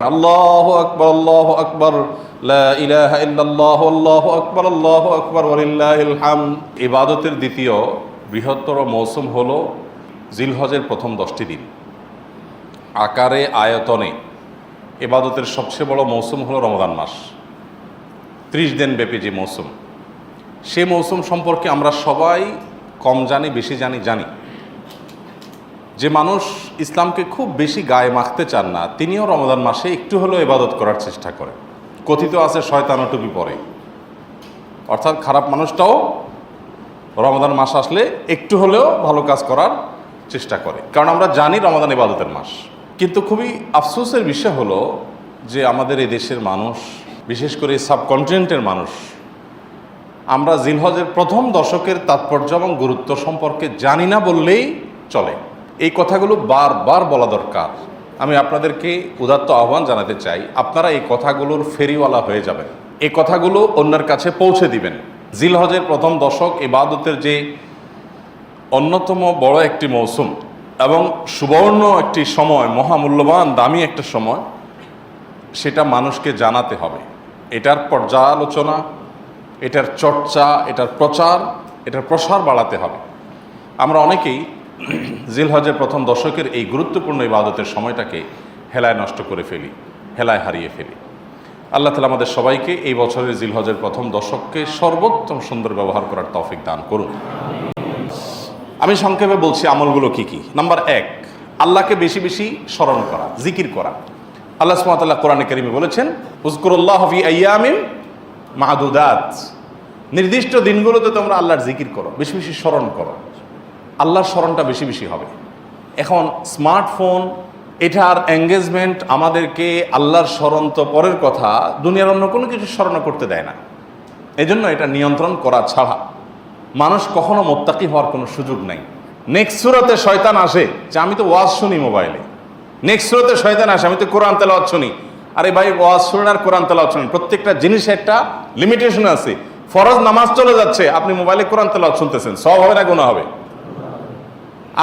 আল্লাহ আকবর, আল্লাহ ইলাহা ইল্লাল্লাহ, আল্লাহু আকবর আল্লাহু আকবর, ওয়ালিল্লাহিল হামদ। ইবাদতের দ্বিতীয় বৃহত্তর মৌসুম হলো জিলহজের প্রথম দশটি দিন। আকারে, আয়তনে ইবাদতের সবচেয়ে বড় মৌসুম হলো রমজান মাস। ত্রিশ দিন ব্যাপী যে মৌসুম, সে মৌসুম সম্পর্কে আমরা সবাই কম জানি, বেশি জানি জানি। যে মানুষ ইসলামকে খুব বেশি গায়ে মাখতে চান না, তিনিও রমজান মাসে একটু হলেও ইবাদত করার চেষ্টা করে কথিত আছে শয়তানো টুপি পরে। অর্থাৎ খারাপ মানুষটাও রমজান মাস আসলে একটু হলেও ভালো কাজ করার চেষ্টা করে। কারণ আমরা জানি রমজান ইবাদতের মাস। কিন্তু খুবই আফসোসের বিষয় হলো যে আমাদের এই দেশের মানুষ, বিশেষ করে সাবকন্টিনেন্টের মানুষ, আমরা জিলহজের প্রথম দশকের তাৎপর্য এবং গুরুত্ব সম্পর্কে জানি না বললেই চলে। এই কথাগুলো বারবার বলা দরকার। আমি আপনাদেরকে উদাত্ত আহ্বান জানাতে চাই, আপনারা এই কথাগুলোর ফেরিওয়ালা হয়ে যাবেন। এই কথাগুলো অন্যের কাছে পৌঁছে দিবেন। জিলহজের প্রথম দশক ইবাদতের যে অন্যতম বড় একটি মৌসুম এবং সুবর্ণ একটি সময়, মহামূল্যবান, দামি একটা সময়, সেটা মানুষকে জানাতে হবে। এটার পর্যালোচনা, এটার চর্চা, এটার প্রচার, এটার প্রসার বাড়াতে হবে। আমরা অনেকেই জিলহজের প্রথম দশকের এই গুরুত্বপূর্ণ ইবাদতের সময়টাকে হেলায় নষ্ট করে ফেলি, হেলায় হারিয়ে ফেলি। আল্লাহ তালা আমাদের সবাইকে এই বছরের জিলহজের প্রথম দশককে সর্বোত্তম সুন্দর ব্যবহার করার তৌফিক দান করুন। আমি সংক্ষেপে বলছি আমলগুলো কি কি। নাম্বার এক, আল্লাহকে বেশি বেশি স্মরণ করা, জিকির করা। আল্লাহ সুমাতাল্লাহ কোরআনে কারিমে বলেছেন উজকুরুল্লাহ হফি আয়ামিন মাহাদুদাত নির্দিষ্ট দিনগুলোতে তোমরা আল্লাহর জিকির করো, বেশি বেশি স্মরণ করো। আল্লাহর স্মরণটা বেশি বেশি হবে। এখন স্মার্টফোন, এটার এঙ্গেজমেন্ট আমাদেরকে আল্লাহর স্মরণ তো পরের কথা, দুনিয়ার অন্য কোনো কিছু স্মরণ করতে দেয় না। এজন্য এটা নিয়ন্ত্রণ করা ছাড়া মানুষ কখনো মোত্তাকি হওয়ার কোনো সুযোগ নাই। নেক্সট সুরতে শয়তান আসে, যে আমি তো ওয়াজ শুনি মোবাইলে। নেক্সট সুরতে শয়তান আসে, আমি তো কোরআন তেলাওয়াত শুনি। আরে ভাই, ওয়াজ শুনেন আর কোরআন তেলাওয়াত শুনেন। প্রত্যেকটা জিনিসে একটা লিমিটেশন আছে। ফরজ নামাজ চলে যাচ্ছে, আপনি মোবাইলে কোরআন তেলাওয়াত শুনতেছেন, সব হবে না গুণা হবে।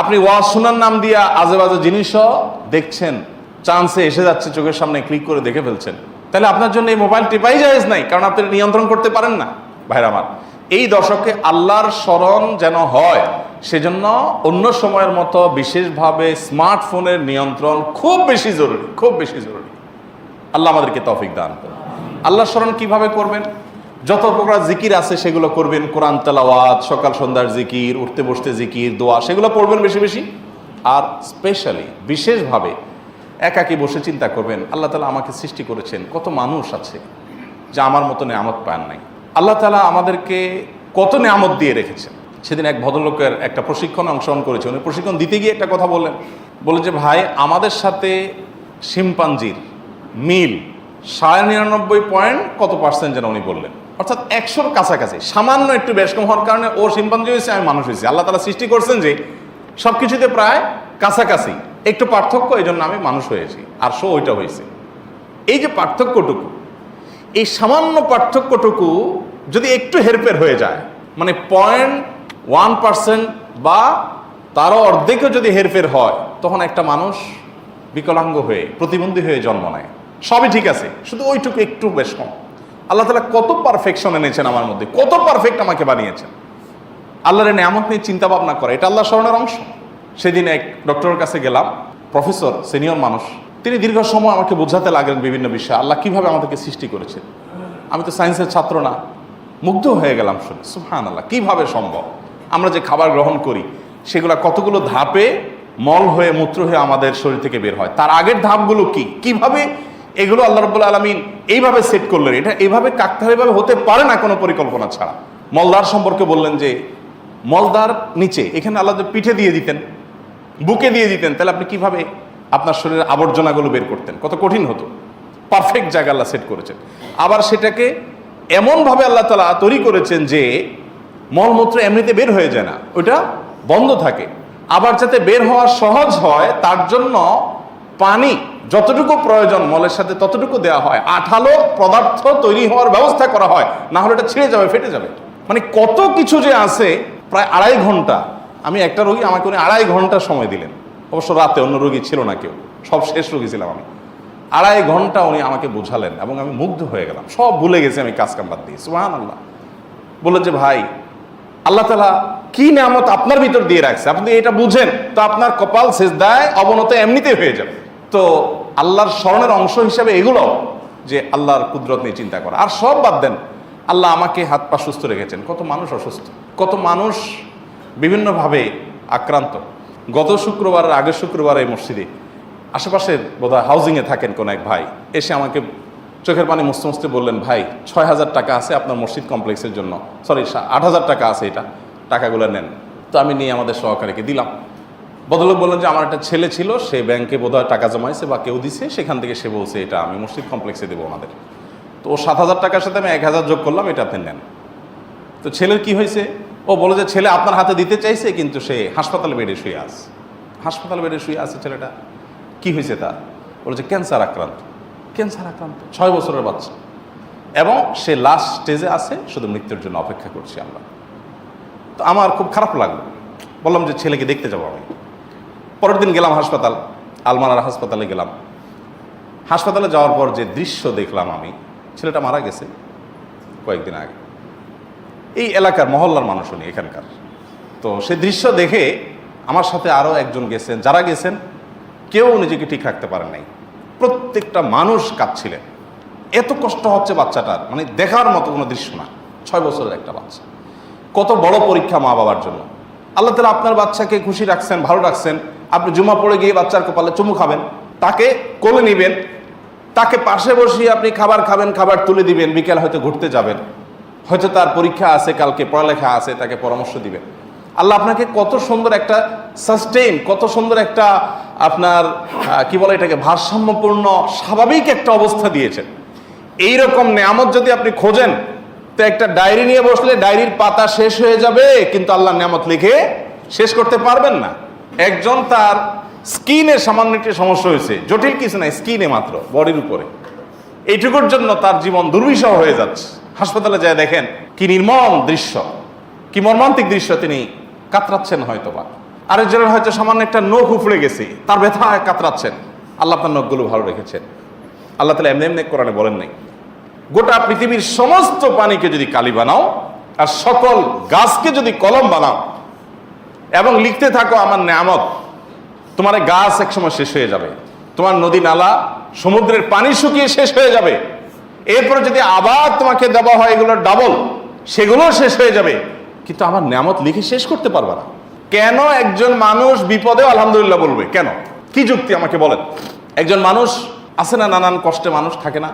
আপনি ওয়াজ শোনার নাম দিয়া আজে বাজে জিনিসও দেখছেন, চান্সে এসে যাচ্ছে, চোখের সামনে ক্লিক করে দেখে ফেলছেন। তাহলে আপনার জন্য এই মোবাইল টিপাই জায়েজ নাই, কারণ আপনি নিয়ন্ত্রণ করতে পারেন না ভাইরা আমার। এই দশকে আল্লাহর স্মরণ যেন হয়, সেজন্য অন্য সময়ের মতো বিশেষভাবে স্মার্টফোনের নিয়ন্ত্রণ খুব বেশি জরুরি, খুব বেশি জরুরি। আল্লাহ আমাদেরকে তফিক দান করুন। আল্লাহর স্মরণ কীভাবে করবেন? যত প্রকার জিকির আছে, সেগুলো করবেন কোরআন, তেলাওয়াত, সকাল সন্ধ্যার জিকির, উঠতে বসতে জিকির, দোয়া, সেগুলো পড়বেন বেশি বেশি। আর স্পেশালি বিশেষভাবে একাকি বসে চিন্তা করবেন, আল্লাহ তালা আমাকে সৃষ্টি করেছেন, কত মানুষ আছে যা আমার মতো নেয়ামত পান নাই। আল্লাহ তালা আমাদেরকে কত নেয়ামত দিয়ে রেখেছেন। সেদিন এক ভদ্রলোকের একটা প্রশিক্ষণ অংশগ্রহণ করেছে, উনি প্রশিক্ষণ দিতে গিয়ে একটা কথা বললেন। বলে যে, ভাই, আমাদের সাথে শিম্পাঞ্জির মিল সাড়ে নিরানব্বই পয়েন্ট কত পার্সেন্ট যেন উনি বললেন? অর্থাৎ একশোর কাছাকাছি। সামান্য একটু বেশ কম হওয়ার কারণে ও শিম্পাঞ্জি হয়েছে, আমি মানুষ হয়েছি। আল্লাহ তালা সৃষ্টি করছেন যে সব কিছুতে প্রায় কাছাকাছি। একটু পার্থক্য এই জন্য আমি মানুষ হয়েছি। আর শো ওইটা হয়েছে। এই যে পার্থক্যটুকু, এই সামান্য পার্থক্যটুকু যদি একটু হেরফের হয়ে যায় মানে পয়েন্ট ওয়ান পার্সেন্ট বা তারও অর্ধেকও যদি হেরফের হয়, তখন একটা মানুষ বিকলাঙ্গ হয়ে, প্রতিবন্ধী হয়ে জন্ম নেয়। সবই ঠিক আছে, শুধু ওইটুকু একটু বেশ কম। আল্লাহ তালা কত পারফেকশন এনেছেন আমার মধ্যে, কত পারফেক্ট আমাকে বানিয়েছেন। আল্লাহর নিয়ামত নিয়ে চিন্তা ভাবনা করে, এটা আল্লাহ স্মরণের অংশ। সেদিন এক ডক্টরের কাছে গেলাম প্রফেসর সিনিয়র মানুষ। তিনি দীর্ঘ সময় আমাকে বোঝাতে লাগলেন বিভিন্ন বিষয়ে, আল্লাহ কীভাবে আমাদেরকে সৃষ্টি করেছেন। আমি তো সায়েন্সের ছাত্র না, মুগ্ধ হয়ে গেলাম শুনে সুহান আল্লাহ কীভাবে সম্ভব? আমরা যে খাবার গ্রহণ করি, সেগুলো কতগুলো ধাপে মল হয়ে মূত্র হয়ে আমাদের শরীর থেকে বের হয়, তার আগের ধাপগুলো কি? কীভাবে এগুলো আল্লাহ রব্বুল আলমিন এইভাবে সেট করলেন। এটা এইভাবে কাকতালীয়ভাবে হতে পারে না কোনো পরিকল্পনা ছাড়া। মলদার সম্পর্কে বললেন যে, মলদার নিচে, এখানে আল্লাহ পিঠে দিয়ে দিতেন, বুকে দিয়ে দিতেন, তাহলে আপনি কীভাবে আপনার শরীরের আবর্জনাগুলো বের করতেন? কত কঠিন হতো। পারফেক্ট জায়গা আল্লাহ সেট করেছেন। আবার সেটাকে এমনভাবে আল্লাহ তালা তৈরি করেছেন যে, মলমূত্র এমনিতে বের হয়ে যায় না। ওটা বন্ধ থাকে। আবার যাতে বের হওয়া সহজ হয়, তার জন্য পানি যতটুকু প্রয়োজন মলের সাথে ততটুকু দেওয়া হয়। আঠালো পদার্থ তৈরি হওয়ার ব্যবস্থা করা হয়। না হলে এটা ছিঁড়ে যাবে, ফেটে যাবে। মানে কত কিছু যে আছে, প্রায় আড়াই ঘণ্টা। আমি একটা রোগী, আমাকে উনি আড়াই ঘণ্টা সময় দিলেন। অবশ্য রাতে অন্য রোগী ছিল না কেউ। সব শেষ রোগী ছিলাম আমি। আড়াই ঘণ্টা উনি আমাকে বোঝালেন এবং আমি মুগ্ধ হয়ে গেলাম। সব ভুলে গেছি আমি কাজ কাম বাদ দিয়ে। সুহান আল্লাহ বললেন যে, ভাই, আল্লাহ তালা কি নামত আপনার ভিতর দিয়ে রাখছে? আপনি এটা বুঝেন। তো আপনার কপাল শেষ দেয় অবনত এমনিতেই হয়ে যাবে। তো আল্লাহর স্মরণের অংশ হিসাবে এগুলো যে আল্লাহর কুদরত নিয়ে চিন্তা করা। আর সব বাদ দেন, আল্লাহ আমাকে হাত পা সুস্থ রেখেছেন। কত মানুষ অসুস্থ, কত মানুষ বিভিন্নভাবে আক্রান্ত। গত শুক্রবারের আগের শুক্রবার এই মসজিদে আশেপাশের বোধহয় হাউজিংয়ে থাকেন কোন এক ভাই। এসে আমাকে চোখের পানি মুছতে মুছতে বললেন, ভাই ছয় হাজার টাকা আছে আপনার মসজিদ কমপ্লেক্সের জন্য। সরি আট হাজার টাকা আছে এটা। টাকাগুলো নেন। তো আমি নিয়ে আমাদের সহকারীকে দিলাম। বদলোক বললেন যে, আমার একটা ছেলে ছিল, সে ব্যাংকে বোধহয় টাকা জমাইছে বা কেউ দিছে, সেখান থেকে সে বলছে, এটা আমি মসজিদ কমপ্লেক্সে দেবো ওনাদের তো সাত হাজার টাকার সাথে আমি এক হাজার যোগ করলাম, এটা আপনি নেন। তো ছেলের কি হয়েছে? ও বলে যে, ছেলে আপনার হাতে দিতে চাইছে, কিন্তু সে হাসপাতালে বেডে শুয়ে আছে। হাসপাতালে বেডে শুয়ে আছে ছেলেটা। কি হয়েছে তার? বলে যে, ক্যান্সার আক্রান্ত। ক্যান্সার আক্রান্ত। ছয় বছরের বাচ্চা। এবং সে লাস্ট স্টেজে আছে, শুধু মৃত্যুর জন্য অপেক্ষা করছি আমরা। তো আমার খুব খারাপ লাগল। বললাম যে, ছেলেকে দেখতে যাব আমি। পরের দিন গেলাম হাসপাতাল, আলমারার হাসপাতালে গেলাম। হাসপাতালে যাওয়ার পর যে দৃশ্য দেখলাম আমি, ছেলেটা মারা গেছে কয়েকদিন আগে। এই এলাকার মহল্লার মানুষ উনি এখানকার। তো সে দৃশ্য দেখে আমার সাথে আরও একজন গেছেন। যারা গেছেন, কেউ নিজেকে ঠিক রাখতে পারেন নাই। প্রত্যেকটা মানুষ কাঁদছিলেন। এত কষ্ট হচ্ছে বাচ্চাটার মানে দেখার মতো কোনো দৃশ্য না। ছয় বছরের একটা বাচ্চা। কত বড় পরীক্ষা মা বাবার জন্য। আল্লাহ তালা আপনার বাচ্চাকে খুশি রাখছেন, ভালো রাখছেন। আপনি জুমা পড়ে গিয়ে বাচ্চার কপালে চুমু খাবেন, তাকে কোলে নেবেন, তাকে পাশে বসিয়ে আপনি খাবার খাবেন, খাবার তুলে দিবেন, বিকেল হয়তো ঘুরতে যাবেন। হয়তো তার পরীক্ষা আছে, কালকে পড়ালেখা আছে, তাকে পরামর্শ দিবেন। আল্লাহ আপনাকে কত সুন্দর একটা সাস্টেইন কত সুন্দর একটা আপনার কি বলে এটাকে, ভারসাম্যপূর্ণ, স্বাভাবিক একটা অবস্থা দিয়েছেন। এই রকম নেয়ামত যদি আপনি খোঁজেন, তো একটা ডায়েরি নিয়ে বসলে ডায়েরির পাতা শেষ হয়ে যাবে, কিন্তু আল্লাহ নেয়ামত লিখে শেষ করতে পারবেন না। একজন তার স্কিনে সামান্য একটি সমস্যা হয়েছে। জটিল কিছু নাই, স্কিনে মাত্র, বডির উপরে। এইটুকুর জন্য তার জীবন দুর্বিষহ হয়ে যাচ্ছে। হাসপাতালে যায় দেখেন, কি নির্মম দৃশ্য, কি মর্মান্তিক দৃশ্য তিনি কাতরাচ্ছেন হয়তো বা আরেকজনের হয়তো সামান্য একটা নখ উফড়ে গেছে, তার ব্যথায় কাতরাচ্ছেন। আল্লাহ তার নখগুলো ভালো রেখেছেন। আল্লাহ তালা এমনি এমনি কোরআনে বলেন নাই। গোটা পৃথিবীর সমস্ত পানিকে যদি কালি বানাও, আর সকল গাছকে যদি কলম বানাও এবং লিখতে থাকো আমার নেয়ামত। তোমার গাছ একসময় শেষ হয়ে যাবে। তোমার নদী নালা সমুদ্রের পানি শুকিয়ে শেষ হয়ে যাবে। এরপরে যদি আবার তোমাকে দেওয়া হয় এগুলো ডাবল সেগুলো শেষ হয়ে যাবে। কিন্তু আমার নেয়ামত লিখে শেষ করতে পারবে না। কেন একজন মানুষ বিপদে আলহামদুলিল্লাহ বলবে? কেন? কি যুক্তি আমাকে বলেন? একজন মানুষ আছে না নানান কষ্টে মানুষ থাকে না?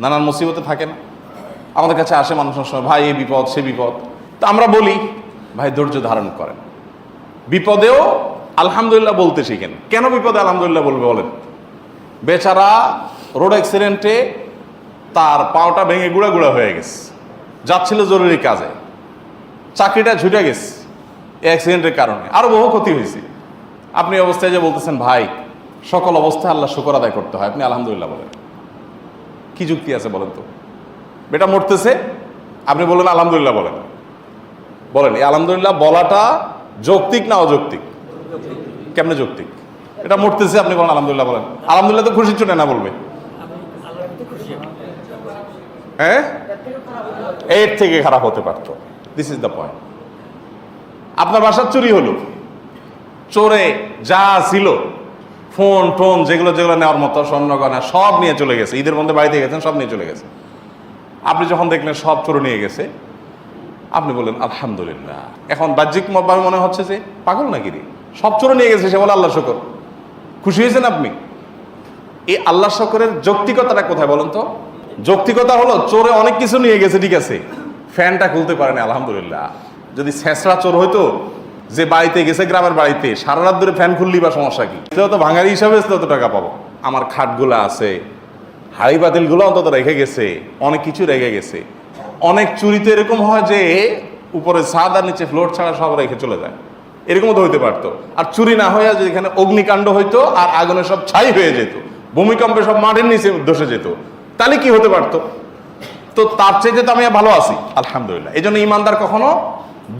নানান মুসিবতে থাকে না? আমাদের কাছে আসে মানুষের সময়, ভাই, এই বিপদ, সে বিপদ। তা আমরা বলি, ভাই, ধৈর্য ধারণ করেন। বিপদেও আলহামদুলিল্লাহ বলতে শিখেন। কেন বিপদে আলহামদুলিল্লাহ বলবে বলেন? বেচারা রোড অ্যাক্সিডেন্টে তার পাওটা ভেঙে গুঁড়া গুঁড়া হয়ে গেছে। যাচ্ছিল জরুরি কাজে। চাকরিটা ঝুটে গেছে অ্যাক্সিডেন্টের কারণে। আরও বহু ক্ষতি হয়েছে। আপনি অবস্থায় যে বলতেছেন, ভাই, সকল অবস্থায় আল্লাহ শুকর আদায় করতে হয়। আপনি আলহামদুলিল্লাহ বলেন। কি যুক্তি আছে বলেন তো? বেটা মরতেছে, আপনি বলেন আলহামদুলিল্লাহ বলেন। বলেন, এই আলহামদুলিল্লাহ বলাটা যৌক্তিক না অযৌক্তিক? কেমনে যৌক্তিক? এটা মরতেছে, আপনি বলেন, আলহামদুলিল্লাহ বলেন। আলহামদুলিল্লাহ তো খুশি চুটে না বলবে? হ্যাঁ? এর থেকে খারাপ হতে পারত। দিস ইজ দ্য পয়েন্ট আপনার বাসার চুরি হলো। চোরে যা ছিল, ফোন, টোন, যেগুলো যেগুলো নেওয়ার মতো, স্বর্ণ, গয়না, সব নিয়ে চলে গেছে। ঈদের মধ্যে বাড়িতে গেছেন, সব নিয়ে চলে গেছে। আপনি যখন দেখলেন সব চোরে নিয়ে গেছে আপনি বললেন আলহামদুলিল্লাহ। এখন বাহ্যিক ভাবে মনে হচ্ছে যে, পাগল নাকি রে? সব চোরে নিয়ে গেছে, সে বলে আল্লাহ শকর। খুশি হয়েছেন আপনি? এই আল্লাহ শকরের যৌক্তিকতাটা কোথায় বলেন তো? যৌক্তিকতা হলো, চোরে অনেক কিছু নিয়ে গেছে, ঠিক আছে। ফ্যানটা খুলতে পারেনি আলহামদুলিল্লাহ। যদি ছেঁচড়া চোর হইতো, যে বাড়িতে গেছে, গ্রামের বাড়িতে, সারা রাত ধরে ফ্যান খুললি বা সমস্যা কি? তো ভাঙারি হিসাবে তত টাকা পাবো। আমার খাটগুলো আছে, হাড়ি পাতিলগুলো অন্তত রেখে গেছে, অনেক কিছু রেখে গেছে। অনেক চুরিতে এরকম হয় যে উপরে ছাদ আর নিচে ফ্লোর ছাড়া সব রেখে চলে যায়। এরকমও তো হইতে পারতো। আর চুরি না হয়ে যদি এখানে অগ্নিকাণ্ড হইতো আর আগুনে সব ছাই হয়ে যেত, ভূমিকম্পে সব মাঠের নিচে ধসে যেত, তাহলে কি হতে পারতো? তো তার চাইতে তো আমি ভালো আছি, আলহামদুলিল্লাহ। এই জন্য ইমানদার কখনো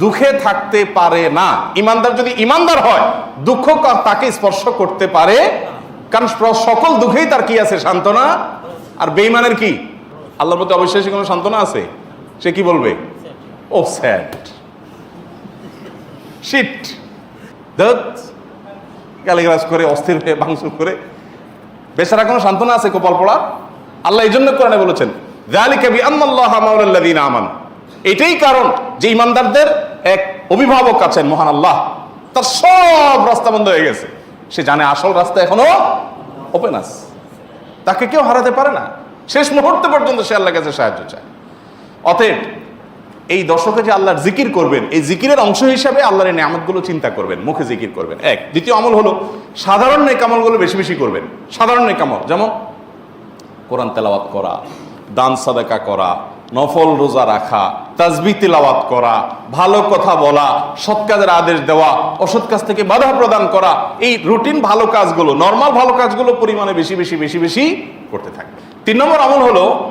দুঃখে থাকতে পারে না। ইমানদার যদি ইমানদার হয়, দুঃখ তাকে স্পর্শ করতে পারে। কারণ সকল দুঃখেই তার কি আছে? সান্ত্বনা। আর বেইমানের কি? আল্লাহর প্রতি অবিশ্বাসী কোনো সান্ত্বনা আছে? সে কি বলবে? ও স্যাড শিট দত গালিগালাজ করে অস্থির হয়ে ভাঙচুর করে। বেচারা কোনো সান্ত্বনা আছে কপাল পড়া? আল্লাহ এই জন্য কোরআনে বলেছেন আমানু। এটাই কারণ যে ইমানদারদের এক অভিভাবক আছেন মহান আল্লাহ। তার সব রাস্তা বন্ধ হয়ে গেছে। সে জানে আসল রাস্তা এখনও ওপেন আছে। তাকে কেউ হারাতে পারে না। শেষ মুহূর্ত পর্যন্ত সে আল্লাহ কাছে সাহায্য চায়। অতএব এই দশকে যে আল্লাহর জিকির করবেন, এই জিকিরের অংশ হিসাবে আল্লাহর এই নিয়ামতগুলো চিন্তা করবেন, মুখে জিকির করবেন। এক। দ্বিতীয় আমল হলো, সাধারণ নেকামলগুলো বেশি বেশি করবেন। সাধারণ নেকামল যেমন কোরআন তেলাওয়াত করা, দান সাদাকা করা, নফল রোজা রাখা, তাজবি তেলাওয়াত করা, ভালো কথা বলা, সৎ কাজের আদেশ দেওয়া, অসৎ কাজ থেকে বাধা প্রদান করা, এই রুটিন ভালো কাজগুলো, নর্মাল ভালো কাজগুলো পরিমাণে বেশি বেশি বেশি বেশি করতে থাকবে। তিন নম্বর আমল হলো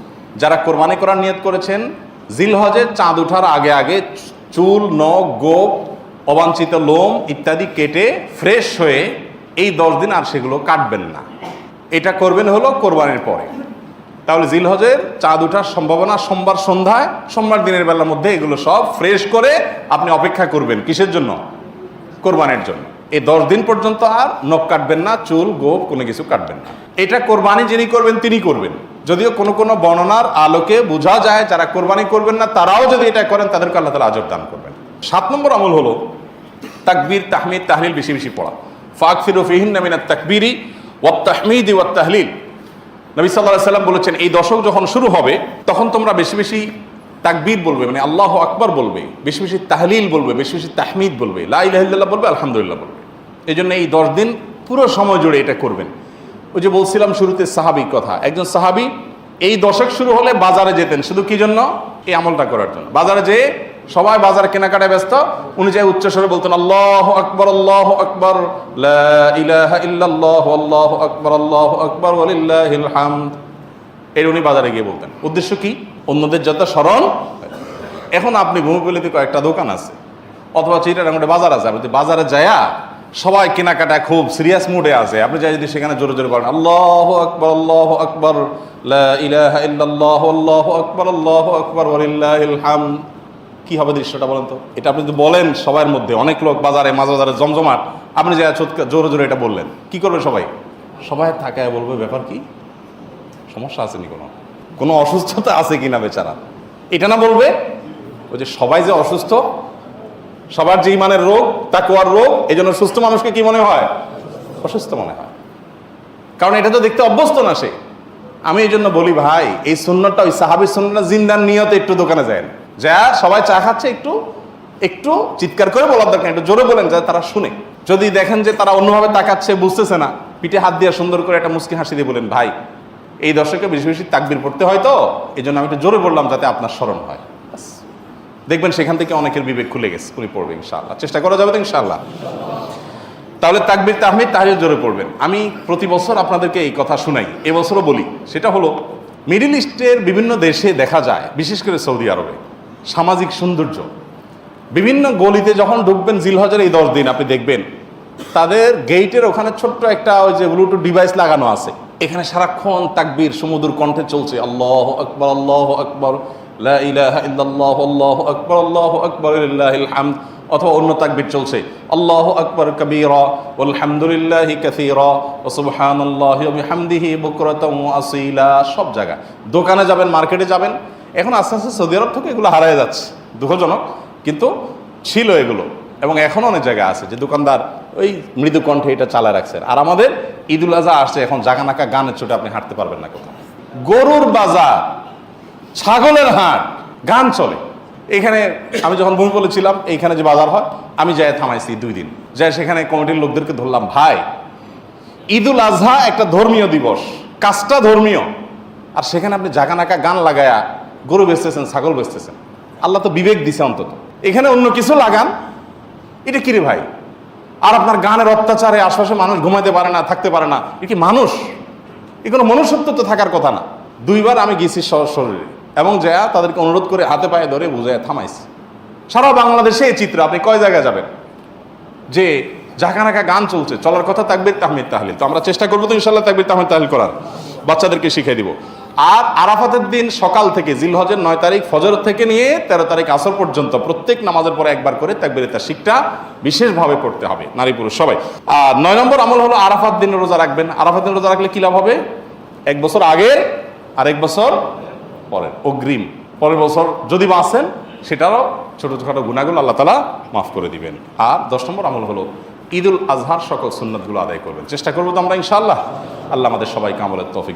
যারা কোরবানি করার নিয়ত করেছেন জিল হজের চাঁদ ওঠার আগে আগে চুল, নখ গোপ অবাঞ্ছিত লোম ইত্যাদি কেটে ফ্রেশ হয়ে এই দশ দিন আর সেগুলো কাটবেন না। এটা করবেন হলো কোরবানির পরে। তাহলে জিলহজের চাঁদ ওঠার সম্ভাবনা সোমবার সন্ধ্যায়, সোমবার দিনের বেলার মধ্যে এগুলো সব ফ্রেশ করে আপনি অপেক্ষা করবেন। কিসের জন্য? কোরবানির জন্য। এই দশ দিন পর্যন্ত আর নখ কাটবেন না, চুল, গোপ, কোনো কিছু কাটবেন না। এটা কোরবানি যিনি করবেন, তিনি করবেন। যদিও কোনো কোনো বর্ণনার আলোকে বোঝা যায়, যারা কোরবানি করবেন না, তারাও যদি এটা করেন, তাদেরকে আল্লাহ তালা আজর দান করবেন। সাত নম্বর আমল হলো তাকবীর, তাহমিদ, তাহলিল বেশি বেশি পড়া। ফাক ফিহিন নামিনা তাকবীরি ওয়াত তাহমিদি ওয়াত তাহলিল। নবী সাল্লাহ সাল্লাম বলেছেন, এই দশক যখন শুরু হবে, তখন তোমরা বেশি বেশি তাকবীর বলবে মানে আল্লাহ আকবর বলবে, বেশি বেশি তাহলিল বলবে, বেশি বেশি তাহমিদ বলবে, লা ইলাহা বলবে, আলহামদুলিল্লাহ বলবে। এই জন্য এই দশ দিন পুরো সময় জুড়ে এটা করবেন। ওই যে বলছিলাম শুরুতে সাহাবি কথা, একজন সাহাবি এই দশক শুরু হলে বাজারে যেতেন, শুধু কি জন্য? এই আমলটা করার জন্য। বাজারে যেয়ে সবাই বাজার কেনাকাটায় ব্যস্ত, উনি যে উচ্চ স্বরে বলতেন, আল্লাহ আকবর আল্লাহ আকবর আল্লাহু আকবর আল্লাহু আকবর হামদ। এর উনি বাজারে গিয়ে বলতেন। উদ্দেশ্য কি? অন্যদের যত স্মরণ এখন আপনি ভূমিপল্লিতে কয়েকটা দোকান আছে, অথবা চিটারাঙ্গটে বাজার আছে, আপনি বাজারে যায়া সবাই কেনাকাটা খুব সিরিয়াস মুডে আছে। আপনি যাই যদি সেখানে জোরে জোরে বলেন, আল্লাহ আকবর আল্লাহ আকবর ইলাহা আল্লাহু আকবর আল্লাহু আকবর হামদ। কি হবে দৃশ্যটা বলেন তো? এটা আপনি যদি বলেন সবার মধ্যে, অনেক লোক বাজারে মাঝ বাজারে জমজমাট, আপনি যা চোটকা জোরে জোরে এটা বললেন, কি করবে সবাই? সবাই থাকায় বলবে, ব্যাপার কি? সমস্যা আছে নি কোনো? কোনো অসুস্থতা আছে কি না বেচারা? এটা না বলবে, ওই যে সবাই যে অসুস্থ সবার যে ইমানের রোগ তাকুয়ার রোগ এই জন্য সুস্থ মানুষকে কি মনে হয়? অসুস্থ মনে হয়। কারণ এটা তো দেখতে অভ্যস্ত না সে। আমি এই জন্য বলি, ভাই, এই সুন্নতটা, ওই সাহাবি সুন্নতটা জিন্দার নিয়তে একটু দোকানে যায় যা, সবাই চা খাচ্ছে একটু একটু চিৎকার করে বলার দরকার একটু জোরে বলেন যাতে তারা শুনে। যদি দেখেন যে তারা অন্যভাবে তাকাচ্ছে, বুঝতেছে না, পিঠে হাত দিয়ে সুন্দর করে একটা মুসকি হাসি দিয়ে বলেন, ভাই, এই দর্শকে বেশি বেশি তাকবির পড়তে হয় তো? এই জন্য আমি একটু জোরে বললাম যাতে আপনার স্মরণ হয়। দেখবেন সেখান থেকে অনেকের বিবেক খুলে গেছে, উনি পড়বে ইনশাআল্লাহ। চেষ্টা করা যাবে তো ইনশাআল্লাহ। তাহলে তাকবির, তাহমিদ তাহলে জোরে পড়বেন। আমি প্রতি বছর আপনাদেরকে এই কথা শুনাই, এবছরও বলি। সেটা হলো, মিডিল ইস্টের বিভিন্ন দেশে দেখা যায়, বিশেষ করে সৌদি আরবে, সামাজিক সৌন্দর্য। বিভিন্ন গলিতে যখন ঢুকবেন জিলহজের এই দশ দিন, আপনি দেখবেন, তাদের গেইটের ওখানে ছোট্ট একটা ওই যে ব্লুটুথ ডিভাইস লাগানো আছে। এখানে সারাক্ষণ তাকবীর সমুদ্র কণ্ঠে চলছে, আল্লাহ আকবর আল্লাহ আকবর। লা অথবা অন্য তাকবীর চলছে। আল্লাহ আকবর কবীরা আলহামদুলিল্লাহি কাসীরা, ওয়া সুবহানাল্লাহি ওয়া সব জায়গা দোকানে যাবেন, মার্কেটে যাবেন, এখন আস্তে আস্তে সৌদি আরব থেকে এগুলো হারায় যাচ্ছে, দুঃখজনক, কিন্তু ছিল এগুলো, এবং এখনও অনেক জায়গা আছে যে দোকানদার ওই মৃদু কণ্ঠে এটা চালায় রাখছেন আর আমাদের ঈদুল আজহা আসছে, এখন জাগানাকা গানের চোটে আপনি হাঁটতে পারবেন না কোথাও। গরুর বাজার ছাগলের হাট, গান চলে। এখানে আমি যখন ভূমি বলেছিলাম এইখানে যে বাজার হয়, আমি যাই থামাইছি দুই দিন। যাই সেখানে কমিটির লোকদেরকে ধরলাম, ভাই, ঈদুল আজহা একটা ধর্মীয় দিবস, কাজটা ধর্মীয়। আর সেখানে আপনি জাগানাকা গান লাগায়া, গরু বেচতেছেন, ছাগল বেচতেছেন। আল্লাহ তো বিবেক দিছে অন্তত। এখানে অন্য কিছু লাগান। এটা কিরে ভাই? আর আপনার গানের অত্যাচারে আশপাশে মানুষ ঘুমাইতে পারে না, থাকতে পারে না। এ কি মানুষ? এ কোনো মনুষ্যত্ব তো থাকার কথা না। দুইবার আমি গেছি শরীরে। এবং যা তাদেরকে অনুরোধ করে হাতে পায়ে ধরে বুঝায় থামাইছে। সারা বাংলাদেশে এই চিত্র, আপনি কয় জায়গায় যাবেন? যে জাকানাকা গান চলছে, চলার কথা তাকবির, তাহমিদ তাহলিল। তো আমরা চেষ্টা করব তো ইনশাল্লাহ তাকবির, তাহমিদ তাহলিল করার। বাচ্চাদেরকে শিখিয়ে দিব। আর আরাফাতের দিন সকাল থেকে জিলহজের নয় তারিখ ফজর থেকে নিয়ে তেরো তারিখ আসর পর্যন্ত প্রত্যেক নামাজের পরে একবার করে তাকবির তার শিখটা বিশেষভাবে পড়তে হবে, নারী পুরুষ সবাই। আর নয় নম্বর আমল হলো আরাফাত দিন রোজা রাখবেন। আরাফাত দিন রোজা রাখলে কী লাভ হবে? এক বছর আগের আর এক বছর পরের অগ্রিম। পরের বছর যদি বাঁচেন, সেটারও ছোটো ছোটো গুণাগুলো আল্লাহ তালা মাফ করে দিবেন। আর দশ নম্বর আমল হলো, ঈদুল আজহার সকল সুন্নতগুলো আদায় করবেন। চেষ্টা করব তো আমরা ইনশাআল্লাহ। আল্লাহ আমাদের সবাইকে আমলের তৌফিক